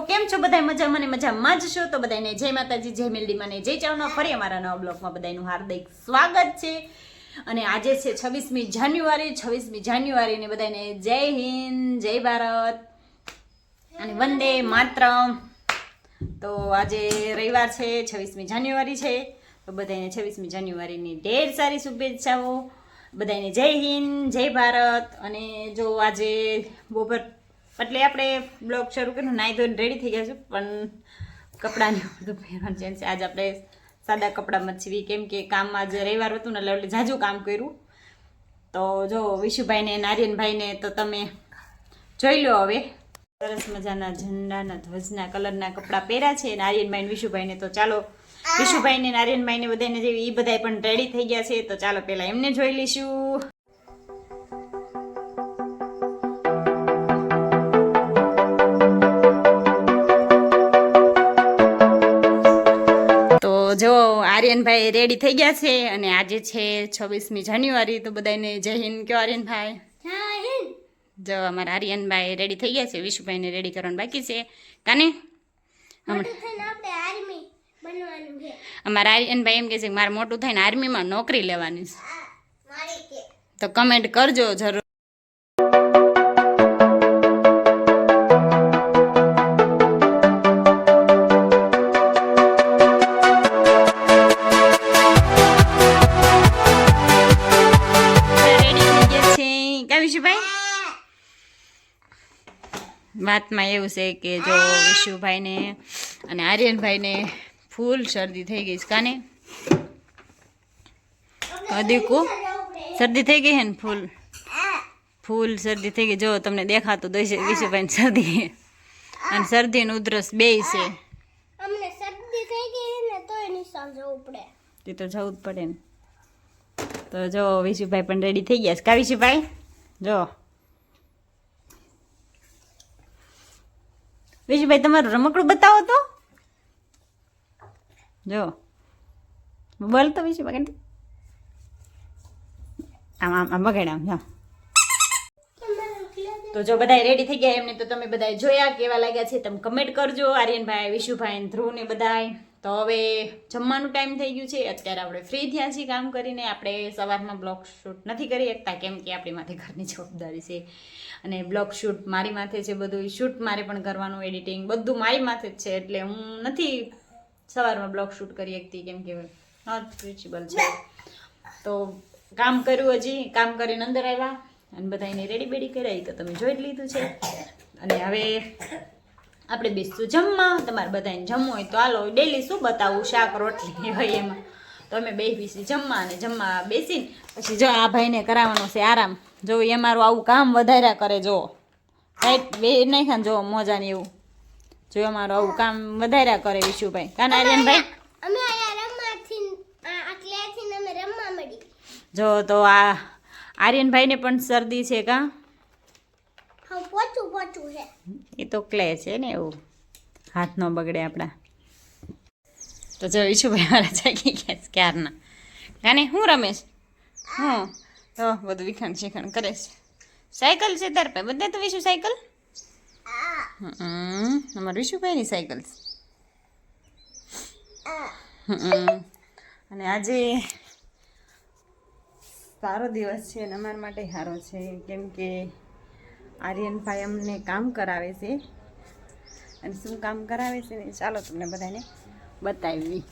કેમ છો? બધા મજા મને મજામાં જ છો? તો બધાને જય માતાજી, જય મેલડી મને જય ચાવના. ફરી અમારા નવા બ્લોગમાં બધાનું હાર્દિક સ્વાગત છે. અને આજે છે છવ્વીસમી જાન્યુઆરી, છવ્વીસમી જાન્યુઆરીને બધાને જય હિન્દ, જય ભારત અને વંદે માતરમ. તો આજે રવિવાર છે, છવ્વીસમી જાન્યુઆરી છે. તો બધાને છવ્વીસમી જાન્યુઆરીની ઢેર સારી શુભેચ્છાઓ. બધાને જય હિન્દ, જય ભારત અને જો આજે બપોર એટલે આપણે બ્લોગ શરૂ કર્યું નાઈ ધોઈને રેડી થઈ ગયા છું પણ કપડાને બધું પહેરવાનું છે. આજે આપણે સાદા કપડામાં જ છીએ કેમ કે કામમાં આજે રવિવાર હતું ને, એટલે ઝાઝું કામ કર્યું. તો જો, વિશુભાઈને નારિયનભાઈને તો તમે જોઈ લો હવે. સરસ મજાના ઝંડાના ધ્વજના કલરના કપડાં પહેર્યા છે. નારિયનભાઈ વિશુભાઈને તો ચાલો, વિશુભાઈને નારિયનભાઈને બધાને જેવી એ બધાય પણ રેડી થઈ ગયા છે, તો ચાલો પહેલાં એમને જોઈ લઈશું. આર્યનભાઈ રેડી થઈ ગયા છે અને આજે છે છવ્વીસમી જાન્યુઆરી તો બધાને જય હિન્દ. કયો આર્યનભાઈ? જો અમારા આર્યનભાઈ રેડી થઈ ગયા છે વિશુભાઈને રેડી કરવાનું બાકી છે. કાને? અમારા આર્યનભાઈ એમ કે છે કે મારે મોટું થઈને આર્મીમાં નોકરી લેવાની છે. તો કમેન્ટ કરજો જરૂર. વાતમાં એવું છે કે જો વિશુભાઈને અને આર્યનભાઈને ફૂલ શરદી થઈ ગઈ છે. કાને? દીકુ? શરદી થઈ ગઈ હે ને ફૂલ? ફૂલ શરદી થઈ ગઈ. જો તમને દેખાતું દઈ છે વિશુભાઈને શરદી. અને શરદી ને ઉધરસ બે છે. અમને શરદી થઈ ગઈ ને તોય નિશાળ જવું પડે. તે તો જવું જ પડે ને. તો જો વિશુભાઈ પણ રેડી થઈ ગયા છે. કા વિશુભાઈ? જો. વિશુભાઈ, તમારું રમકડું બતાવો તો. જો. બોલ તો વિશુભાઈ બગાડી આમ આમ આમ બગાડ આમ હા તો જો બધા રેડી થઈ ગયા એમને, તો તમે બધા જોયા કેવા લાગ્યા છે, તમે કમેન્ટ કરજો. આર્યનભાઈ, વિશુભાઈ ધ્રુવ ને બધાય. તો હવે જમવાનું ટાઈમ થઈ ગયું છે. અત્યારે આપણે ફ્રી થયા છીએ કામ કરીને. આપણે સવારમાં બ્લોગ શૂટ નથી કરી શકતા, કેમ કે આપણી માથે ઘરની જવાબદારી છે. અને બ્લોગ શૂટ મારી માથે છે બધું. શૂટ મારે પણ કરવાનું એડિટિંગ બધું મારી માથે જ છે. એટલે હું નથી સવારમાં બ્લોગ શૂટ કરી શકતી, કેમ કે નોટ રિચેબલ છે. તો કામ કર્યું હજી. કામ કરીને અંદર આવ્યા અને બધાને રેડી બેડી કરાવી તો તમે જોઈ જ લીધું છે. અને હવે આપણે બેસતું જમવા તમારે બધાને જમવું હોય તો હાલો ડેલી શું બતાવું શાક રોટલી હોય એમાં. તો અમે બે બેસી જમવા અને જમવા બેસીને પછી જો આ ભાઈને કરાવવાનો છે આરામ. જો એ મારું આવું કામ વધાર્યા કરે જો. રાઈટ બે નાખ્યા જો મોજાને એવું. જો અમારું આવું કામ વધાર્યા કરે વિશુભાઈ. કાન આર્યનભાઈ? અમે આયા રમવાથી આ આટલેથી અમે રમવા મળી. જો તો આ આર્યનભાઈને પણ શરદી છે કા? એ તો ક્લે છે ને એવું. હાથ ન બગડે આપણા. તો જો ઈશુભાઈ મારા જાગી ગયા છે ક્યારના. કાને, હું રમેશ? હું, તો બધું વિખાણ શીખણ કરે છે. સાયકલ છે તાર પાસે, બધા તો વિશુ સાયકલ? અમારું વિશુભાઈની સાયકલ. અને આજે સારો દિવસ છે અને અમારા માટે સારો છે. કેમ કે આર્યનભાઈ અમને કામ કરાવે છે. અને શું કામ કરાવે છે ને ચાલો તમને બધાને બતાવી.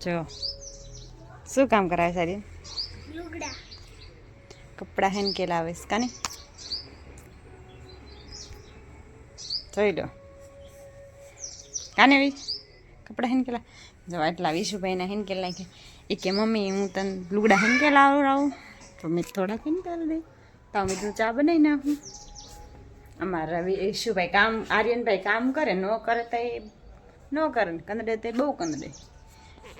જો. શું કામ કરાવે છે આર્યન? લુગડા. કપડાં હેન કે લાવે છે કાને? જોઈ લો. કાને વી? કપડાં હેન કે લા જો એટલા વિશુભાઈના હેન કે લાગે એ કે મમ્મી હું તને લુગડા હેન કે લાવું રાવું તો મેં થોડાક હેન કરી દે તો અમે તું ચા બનાવી નાખું. અમારા રવિ ઈશુભાઈ કામ આર્યનભાઈ કામ કરે ન કરે તો એ ન કરે કંદડે તો બહુ કંદડે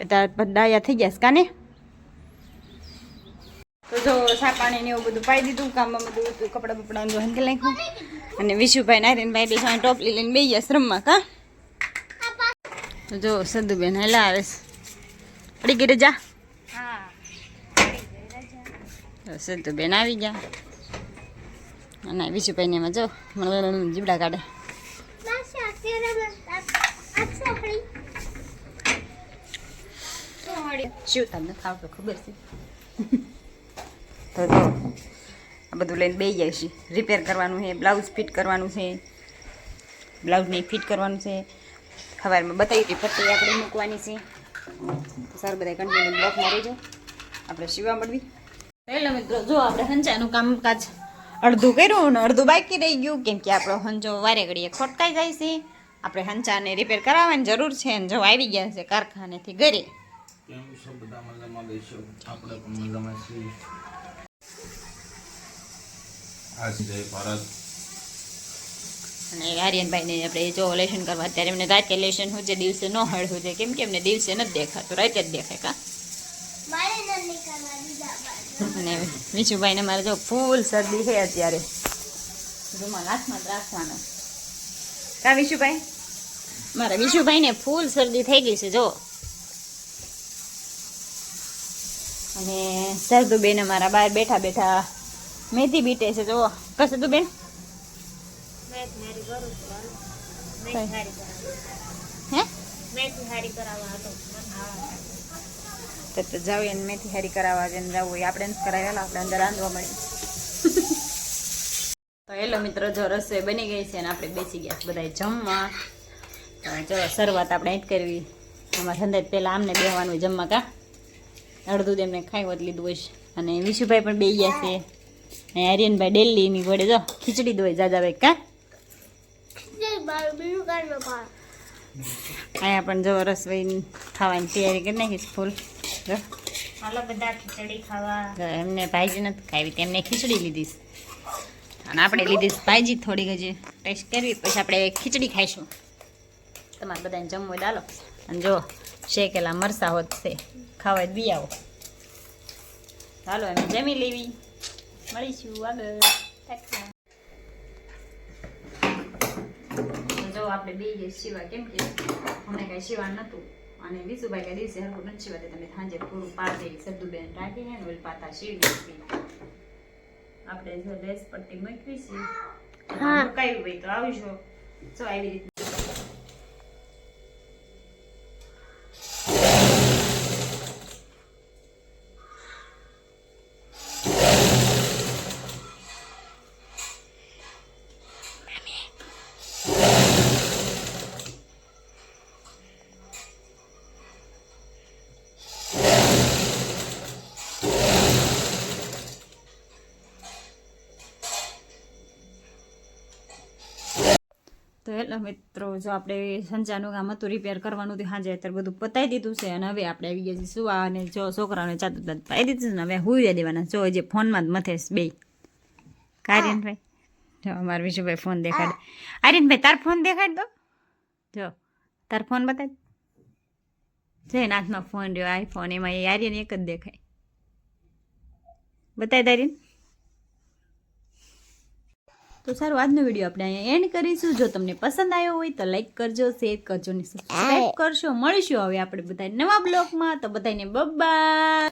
એ તાર ડાયા થઈ ગયા કાને? તો જો સા પાણી ને એવું બધું પાઈ દીધું કામમાં બધું કપડાં બપડા જો હંકે નાખ્યું. અને વિશુભાઈ નારીનભાઈ બે સામે ટોપલી લઈને બે ગયા રમવા કા? તો જો સદુબેન હેલા આવે પડી ગઈ રજા? હા. તો સદુબેન આવી ગયા. અને વિજયભાઈને એમાં જો જીવડા કાઢે. શું તમને ખાવ તો ખબર છે? આ બધું લઈને બે જાય છે. રિપેર કરવાનું છે બ્લાઉઝ ફિટ કરવાનું છે બ્લાઉઝને ફિટ કરવાનું છે. સવારમાં બતાવી હતી પટ્ટી આપણે મૂકવાની છે. તો સારું બધા કન્ટિન્યુ બ્લોક મારી જો આપણે સીવા મળવી. હેલો મિત્રો જો આપણે હંચાનું કામકાજ અડધું કર્યું ને અડધું બાકી રહી ગયું. કેમ કે આપણો હંજો વારે ઘડીએ ખોટકાઈ જાય છે. આપણે હંચાને રિપેર કરાવવાની જરૂર છે ને જો આવી ગયા છે કારખાનેથી ઘરે. અને આર્યનભાઈને આપણે જો લેશન કરવા અત્યારે એમને રાતે લેશન હું જે દિવસે ન હળવું છે કેમ કે એમને દિવસે નથી દેખાતું રાતે જ દેખાય કા? અને વિશુભાઈને મારે જો ફૂલ શરદી છે અત્યારે. રૂમાલ હાથમાં રાખવાનો. કા વિશુભાઈ મારા વિશુભાઈને ફૂલ શરદી થઈ ગઈ છે જો. અને સરદુબેન અમારા બહાર બેઠા બેઠા મેથી બીટે છે જો. કશે તું બેન હે? તો તો જાવ એને મેથી હારી કરાવવા જઈને જવું હોય. આપણે કરાવેલા આપણે અંદર રાંધવા મળી. તો હેલો મિત્રો જો રસોઈ બની ગઈ છે અને આપણે બેસી ગયા બધા જમવા. તો જો શરૂઆત આપણે એ જ કરવી અમારા ધંધા પહેલાં આમને બેહવાનું હોય જમવા કા? અડધું તેમને ખાઈ વધ લીધું હોય અને વિશુભાઈ પણ બે ગયા છે. અને આર્યનભાઈ ડેલીની વડે જો ખીચડી દોય જાજાભાઈ કા? અહીંયા પણ જો રસોઈ ખાવાની તૈયારી કરી નાખીશ ફૂલ. હાલો બધા ખીચડી ખાવા. એમને ભાઈજી નથી ખાવી તેમને ખીચડી લીધી અને આપણે લીધી ભાઈજી થોડીક હજી ટેસ્ટ કરવી પછી આપણે ખીચડી ખાઈશું. તમારે બધાને જમવું ડાલો અને જો શેકેલા મરસા હોત છે ખાવા બી આવો. ચાલો એમ જમી લેવી. મળીશું આગળ. જો આપણે બે શિવા કેમ કે અમને કાંઈ શિવા નતું અને વિશુભાઈ કે દિવસે હરખું નથી શિવા તમે સાંજે પૂરું પાડી સદ્દુબેન રાખીને ને ઓલ પાતા શિવ આપણે જો લેસ પટ્ટી મૂકવી છે હા. કઈ હોય તો આવજો જો આવી રીતે હેલો મિત્રો, જો આપણે સંચાનું કામ હતું રિપેર કરવાનું હતું સાંજે, અત્યારે બધું પતાવી દીધું છે અને હવે આપણે આવી ગયા છીએ સુવા અને જો છોકરાઓને ચાતું દાંત પાઈ દીધું છે ને, હવે હુઈ દેવાના. જો જે ફોનમાં જ મથે છે બે આર્યનભાઈ. જો, અમારા વિશુભાઈ ફોન દેખાડે. આર્યનભાઈ, તાર ફોન દેખાડ દો. જો, તાર ફોન જો એના હાથમાં ફોન રહ્યો આઈફોન એમાં એ આર્યન એક જ દેખાય. બતાય આર્યન તો સારું આજનો વીડિયો આપણે અહીંયા એન્ડ કરીશું. જો તમને પસંદ આવ્યો હોય તો લાઈક કરજો શેર કરજો ને સબસ્ક્રાઈબ કરશો. મળીશું હવે આપણે બધા નવા બ્લોગમાં. તો બધાને બબાય